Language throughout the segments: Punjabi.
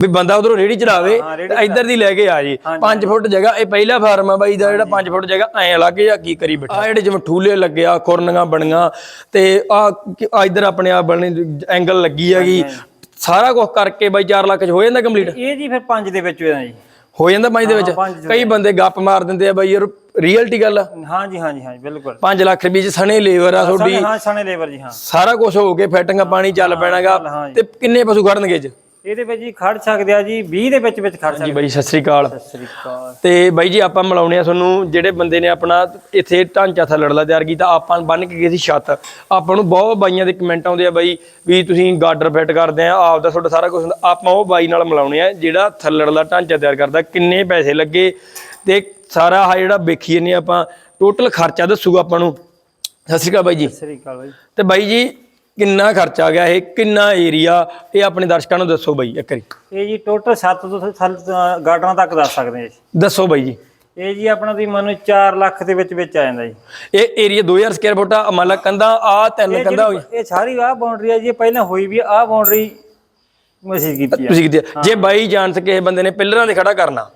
ਵੀ ਬੰਦਾ ਉਧਰੋਂ ਰੇੜੀ ਚੜਾਵੇ ਤੇ ਇੱਧਰ ਦੀ ਲੈ ਕੇ ਆ ਜੀ। 5 ਫੁੱਟ ਜਗ੍ਹਾ ਇਹ ਪਹਿਲਾ ਫਾਰਮ ਆ ਬਾਈ ਦਾ ਜਿਹੜਾ 5 ਫੁੱਟ ਜਗ੍ਹਾ ਐ ਲੱਗੇ ਜਾਂ ਕੀ ਕਰੀ ਬੈਠਾ। ਆ ਜਿਹੜੇ ਜਿਵੇਂ ਠੂਲੇ ਲੱਗਿਆ ਕੁਰਨੀਆਂ ਬਣੀਆਂ ਤੇ ਆ ਇੱਧਰ ਆਪਣੇ ਆ ਬਣੀ ਐਂਗਲ ਲੱਗੀ ਹੈਗੀ। ਸਾਰਾ ਕੁਝ ਕਰਕੇ ਬਾਈ 4 ਲੱਖ ਚ ਹੋ ਜਾਂਦਾ ਕੰਪਲੀਟ ਇਹ ਜੀ ਫਿਰ 5 ਦੇ ਵਿੱਚ ਹੋਇਆ ਜੀ। ਹੋ ਜਾਂਦਾ ਬਾਈ ਦੇ ਵਿੱਚ? ਪੰਜ ਕਈ ਬੰਦੇ ਗੱਪ ਮਾਰ ਦਿੰਦੇ ਆ ਬਾਈ ਯਾਰ ਰੀਅਲਟੀ ਗੱਲ ਆ। ਹਾਂ ਜੀ ਹਾਂ ਜੀ ਹਾਂ ਜੀ ਬਿਲਕੁਲ। 5 ਲੱਖ ਰੁਪਏ ਚ ਸਣੇ ਲੇਬਰ ਆ ਤੁਹਾਡੀ। ਹਾਂ ਸਣੇ ਲੇਬਰ ਜੀ ਹਾਂ। ਸਾਰਾ ਕੁਝ ਹੋ ਕੇ ਫੈਟਿੰਗਾਂ ਪਾਣੀ ਚੱਲ ਪੈਣਾਗਾ ਜੀ। ਤੇ ਕਿੰਨੇ ਪਸ਼ੂ ਖੜਨਗੇ ਚ? ਇਹਦੇ ਵਿੱਚ ਜੀ ਖੜ ਸਕਦੇ ਆ ਜੀ 20 ਦੇ ਵਿੱਚ ਵਿੱਚ ਖੜ ਜੀ ਸਕਦੇ ਬਾਈ ਸਤਿ ਸ੍ਰੀ ਅਕਾਲ। ਸਤਿ ਸ੍ਰੀ ਅਕਾਲ। ਤੇ ਬਾਈ ਜੀ ਆਪਾਂ ਮਿਲਾਉਣੇ ਆ ਤੁਹਾਨੂੰ ਜਿਹੜੇ ਬੰਦੇ ਨੇ ਆਪਣਾ ਇੱਥੇ ਢਾਂਚਾ ਥੱਲੜਲਾ ਤਿਆਰ ਕੀਤਾ ਆਪਾਂ ਬੰਨ ਕੇ ਗਏ ਸੀ ਛੱਤ। ਆਪਾਂ ਨੂੰ ਬਹੁਤ ਬਾਈਆਂ ਦੇ ਕਮੈਂਟ ਆਉਂਦੇ ਆ ਬਾਈ ਵੀ ਤੁਸੀਂ ਗਾਰਡਰ ਫਿੱਟ ਕਰਦੇ ਆ ਆਪ ਦਾ ਤੁਹਾਡਾ ਸਾਰਾ ਕੁਝ ਆਪਾਂ ਉਹ ਬਾਈ ਨਾਲ ਮਿਲਾਉਣੇ ਆ ਜਿਹੜਾ ਥੱਲੜਲਾ ਢਾਂਚਾ ਤਿਆਰ ਕਰਦਾ ਕਿੰਨੇ ਪੈਸੇ ਲੱਗੇ। ਤੇ ਸਾਰਾ ਆ ਜਿਹੜਾ ਵੇਖੀਏ ਨੇ ਆਪਾਂ ਟੋਟਲ ਖਰਚਾ ਦੱਸੂਗਾ ਆਪਾਂ ਨੂੰ। ਸਤਿ ਸ਼੍ਰੀ ਅਕਾਲ ਬਾਈ ਜੀ। ਸਤਿ ਸ੍ਰੀ ਅਕਾਲ ਬਾਈ। ਤੇ ਬਾਈ ਜੀ ਕਿੰਨਾ ਖਰਚਾ ਆ ਗਿਆ ਇਹ ਕਿੰਨਾ ਏਰੀਆ ਇਹ ਆਪਣੇ ਦਰਸ਼ਕਾਂ ਨੂੰ ਦੱਸੋ ਬਾਈ ਇੱਕ ਵਾਰੀ। ਇਹ ਜੀ ਟੋਟਲ 7 ਤੋਂ ਥੱਲ ਗਾਰਡਨਾਂ ਤੱਕ ਦੱਸ ਸਕਦੇ ਆ ਜੀ। ਦੱਸੋ ਬਾਈ ਜੀ। ਇਹ ਜੀ ਆਪਣਾ ਤੁਸੀਂ ਮੰਨੋ 4 ਲੱਖ ਦੇ ਵਿੱਚ ਵਿੱਚ ਆ ਜਾਂਦਾ ਜੀ। ਇਹ ਏਰੀਆ 2000 ਸਕੁਅਰ ਫੁੱਟ ਆ ਮੰਨ ਲਾ ਆ ਤਿੰਨ ਕੰਧਾਂ ਜਿਹੜੀ- ਇਹ ਸਾਰੀ ਆਹ ਬਾਉਂਡਰੀ ਆ ਜੀ ਪਹਿਲਾਂ ਹੋਈ ਵੀ ਆਹ ਬਾਉਂਡਰੀ ਮਸੀ ਕੀਤੀ ਆ। ਤੁਸੀਂ ਕਿਤੇ ਜੇ ਬਾਈ ਚਾਂਸ ਕਿਸੇ ਬੰਦੇ ਨੇ ਪਿੱਲਰਾਂ ਤੇ ਖੜਾ ਕਰਨਾ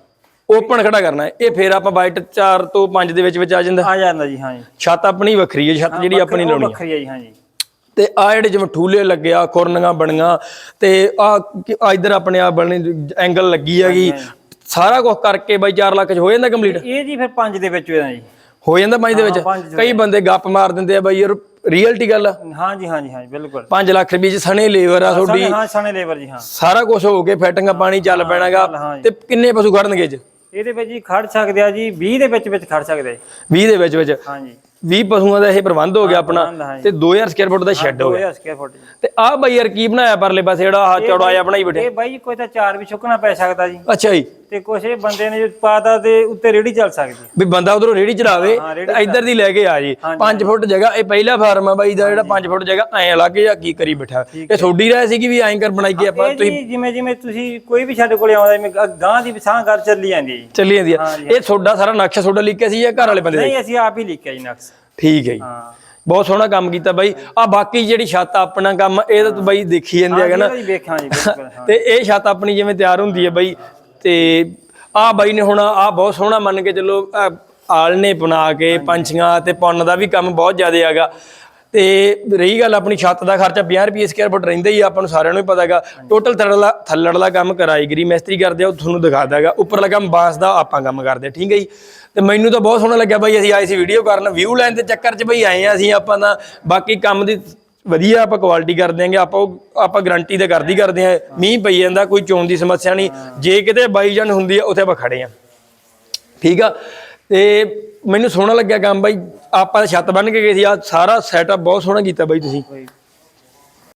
ਓਪਨ ਖੜਾ ਕਰਨਾ ਹੈ, ਇਹ ਫੇਰ ਆਪਾਂ ਬਾਈਟ 4 ਤੋਂ 5 ਦੇ ਵਿੱਚ ਵਿੱਚ ਆ ਜਾਂਦਾ। ਆ ਜਾਂਦਾ ਜੀ ਹਾਂ ਜੀ। ਛੱਤ ਆਪਣੀ ਵੱਖਰੀ ਹੈ ਛੱਤ ਜਿਹੜੀ ਆਪਣੀ ਲਾਉਣੀ ਹੈ ਵੱਖਰੀ ਆ ਜੀ ਹਾਂ ਜੀ। ਤੇ ਆ ਜਿਹੜੇ ਜਿਵੇਂ ਠੂਲੇ ਲੱਗਿਆ ਕੁਰਨੀਆਂ ਬਣੀਆਂ ਤੇ ਆ ਇਧਰ ਆਪਣੇ ਆ ਬਣੀ ਐਂਗਲ ਲੱਗੀ ਹੈਗੀ। ਸਾਰਾ ਕੁਝ ਕਰਕੇ ਬਾਈ 4 ਲੱਖ ਚ ਹੋ ਜਾਂਦਾ ਕੰਪਲੀਟ ਇਹ ਜੀ ਫਿਰ 5 ਦੇ ਵਿੱਚ ਹੋਇਆ ਜੀ। ਹੋ ਜਾਂਦਾ ਬਾਈ ਦੇ ਵਿੱਚ? ਕਈ ਬੰਦੇ ਗੱਪ ਮਾਰ ਦਿੰਦੇ ਆ ਬਾਈ ਯਾਰ ਰੀਅਲਟੀ ਗੱਲ ਹਾਂ ਜੀ ਹਾਂ ਜੀ ਹਾਂ ਜੀ ਬਿਲਕੁਲ। 5 ਲੱਖ ਰੁਪਏ ਚ ਸਣੇ ਲੇਬਰ ਆ ਤੁਹਾਡੀ। ਹਾਂ ਸਣੇ ਲੇਬਰ ਜੀ ਹਾਂ। ਸਾਰਾ ਕੁਝ ਹੋ ਕੇ ਫੈਟਿੰਗਾਂ ਪਾਣੀ ਚੱਲ ਪੈਣਾਗਾ। ਜੀ। ਤੇ ਕਿੰਨੇ ਪਸ਼ੂ ਖੜਨਗੇ ਚ? ਇਹਦੇ ਵਿੱਚ ਜੀ ਖੜ ਸਕਦੇ ਆ ਜੀ 20 ਦੇ ਵਿੱਚ ਵਿੱਚ ਖੜ ਸਕਦੇ। ਆ ਜੀ 20 ਦੇ ਵਿੱਚ ਵਿੱਚ। ਹਾਂ ਜੀ। 20 ਪਸ਼ੂਆਂ ਦਾ ਇਹ ਪ੍ਰਬੰਧ ਹੋ ਗਿਆ ਆਪਣਾ। ਤੇ 2000 ਸਕੁਅਰ ਫੁੱਟ ਦਾ ਸ਼ੈੱਡ ਹੋ ਗਿਆ। 2000 ਸਕੁਅਰ ਫੁੱਟ ਤੇ ਆਹ ਬਾਈ ਯਾਰ ਕੀ ਬਣਾਇਆ ਪਰਲੇ ਪਾਸੇ ਜਿਹੜਾ ਆਹ ਚੌੜਾ ਜਿਹਾ ਬਣਾਈ ਬੈਠੇ? ਇਹ ਬਾਈ ਕੋਈ ਤਾਂ ਚਾਰ ਵੀ ਚੁੱਕਣਾ ਪੈ ਸਕਦਾ ਜੀ। ਅੱਛਾ ਜੀ। ਤੇ ਕੁਛ ਇਹ ਬੰਦੇ ਨੇ ਜੋ ਪਾਤਾ ਤੇ ਉੱਤੇ ਰੇੜੀ ਚੱਲ ਸਕਦੀ ਵੀ ਬੰਦਾ ਉਧਰੋਂ ਰੇੜੀ ਚੜਾਵੇ ਹਾਂ, ਰੇਹੜੀ ਤੇ ਇੱਧਰ ਦੀ ਲੈ ਕੇ ਆ ਜੀ। 5 ਫੁੱਟ ਜਗ੍ਹਾ ਇਹ ਪਹਿਲਾ ਫਾਰਮ ਆ ਬਾਈ ਦਾ ਜਿਹੜਾ 5 ਫੁੱਟ ਜਗ੍ਹਾ ਐ ਲੱਗੇ ਜਾਂ ਕੀ ਕਰੀ ਬੈਠਾ। ਇਹ ਥੋੜੀ ਰਹਿ ਸੀ ਕਿ ਵੀ ਐਂ ਕਰ ਬਣਾਈ ਕੇ ਆਪਾਂ ਇਹ ਜੀ ਜਿਵੇਂ ਜਿਵੇਂ ਤੁਸੀਂ ਕੋਈ ਵੀ ਸਾਡੇ ਕੋਲੇ ਆਉਂਦਾ ਜਿਵੇਂ ਗ- ਗਾਂ ਦੀ ਵਿਸਾਂ ਘਰ ਚੱਲੀ ਜਾਂਦੀ ਜੀ। ਚੱਲੀ ਜਾਂਦੀ ਆ। ਇਹ ਤੁਹਾਡਾ ਸਾਰਾ ਨਕਸ਼ਾ ਤੁਹਾਡਾ ਲਿਖਿਆ ਸੀ ਜਾਂ ਘਰ ਵਾਲੇ ਬੰਦੇ ਦਾ? ਨਹੀਂ ਅਸੀਂ ਆਪ ਹੀ ਲਿਖਿਆ ਜੀ ਨਕਸ। ਠੀਕ ਹੈ ਜੀ। ਹਾਂ। ਬਹੁਤ ਸੋਹਣਾ ਕੰਮ ਕੀਤਾ ਬਾਈ। ਆ ਬਾਕੀ ਜਿਹੜੀ ਛੱਤ ਆ ਆਪਣਾ ਕੰਮ ਇਹ ਤਾਂ ਤੂੰ ਬਾਈ ਦੇਖੀ ਜਾਂਦੇ ਹੈਗਾ ਨਾ। ਇਹਦਾ ਜੀ ਵੇਖਾਂ ਜੀ ਬਿਲਕੁਲ ਹਾਂ। ਤੇ ਇਹ ਛੱਤ ਆਪਣੀ ਜਿਵੇਂ ਤਿਆਰ ਹੁੰਦੀ ਹੈ ਬਾਈ ਤੇ ਆ ਬਾਈ ਨੇ ਹੁਣ ਆ ਬਹੁਤ ਸੋਹਣਾ ਮੰਨ ਕੇ ਚੱਲੋ ਆਲਣੇ ਬਣਾ ਕੇ ਪੰਛੀਆਂ ਤੇ ਪੁੰਨ ਦਾ ਵੀ ਕੰਮ ਬਹੁਤ ਜ਼ਿਆਦਾ ਹੈਗਾ। ਤੇ ਰਹੀ ਗੱਲ ਆਪਣੀ ਛੱਤ ਦਾ ਖਰਚਾ 50 ਰੁਪਏ ਸਕੁਅਰ ਫੁੱਟ ਰਹਿੰਦਾ ਹੀ ਆਪਾਂ ਨੂੰ ਸਾਰਿਆਂ ਨੂੰ ਹੀ ਪਤਾ ਹੈਗਾ। ਟੋਟਲ ਥੱਲੜਾ ਥੱਲੜਲਾ ਕੰਮ ਕਰਾਈਗਰੀ ਮਿਸਤਰੀ ਕਰਦੇ ਆ ਉਹ ਤੁਹਾਨੂੰ ਦਿਖਾਦਾ ਹੈਗਾ ਉੱਪਰਲਾ ਕੰਮ ਬਾਂਸ ਦਾ ਆਪਾਂ ਕੰਮ ਕਰਦੇ ਠੀਕ ਹੈ ਜੀ? ਤੇ ਮੈਨੂੰ ਤਾਂ ਬਹੁਤ ਸੋਹਣਾ ਲੱਗਿਆ ਬਾਈ ਅਸੀਂ ਆਏ ਸੀ ਵੀਡੀਓ ਕਰਨ ਵਿਊ ਲੈਣ ਦੇ ਚੱਕਰ 'ਚ ਬਈ ਆਏ ਆ ਅਸੀਂ ਆਪਾਂ ਤਾਂ। ਬਾਕੀ ਕੰਮ ਦੀ ਵਧੀਆ ਆਪਾਂ ਕੁਆਲਿਟੀ ਕਰ ਦਿਆਂਗੇ, ਆਪਾਂ ਉਹ, ਆਪਾਂ ਗਾਰੰਟੀ ਤਾਂ ਕਰਦੀ ਕਰਦੇ ਆ ਮੀਂਹ ਪਈ ਜਾਂਦਾ, ਕੋਈ ਚੋਣ ਦੀ ਸਮੱਸਿਆ ਨਹੀਂ। ਜੇ ਕਿਤੇ ਬਾਈ ਜਾਨ ਹੁੰਦੀ ਆ, ਉੱਥੇ ਆਪਾਂ ਖੜੇ ਆ ਠੀਕ ਆ? ਤੇ ਮੈਨੂੰ ਸੋਹਣਾ ਲੱਗਿਆ ਕੰਮ ਬਾਈ। ਆਪਾਂ ਤਾਂ ਛੱਤ ਬੰਨ ਕੇ ਗਏ ਸੀ ਆ ਸਾਰਾ ਸੈਟਅਪ ਬਹੁਤ ਸੋਹਣਾ ਕੀਤਾ ਬਾਈ ਤੁਸੀਂ।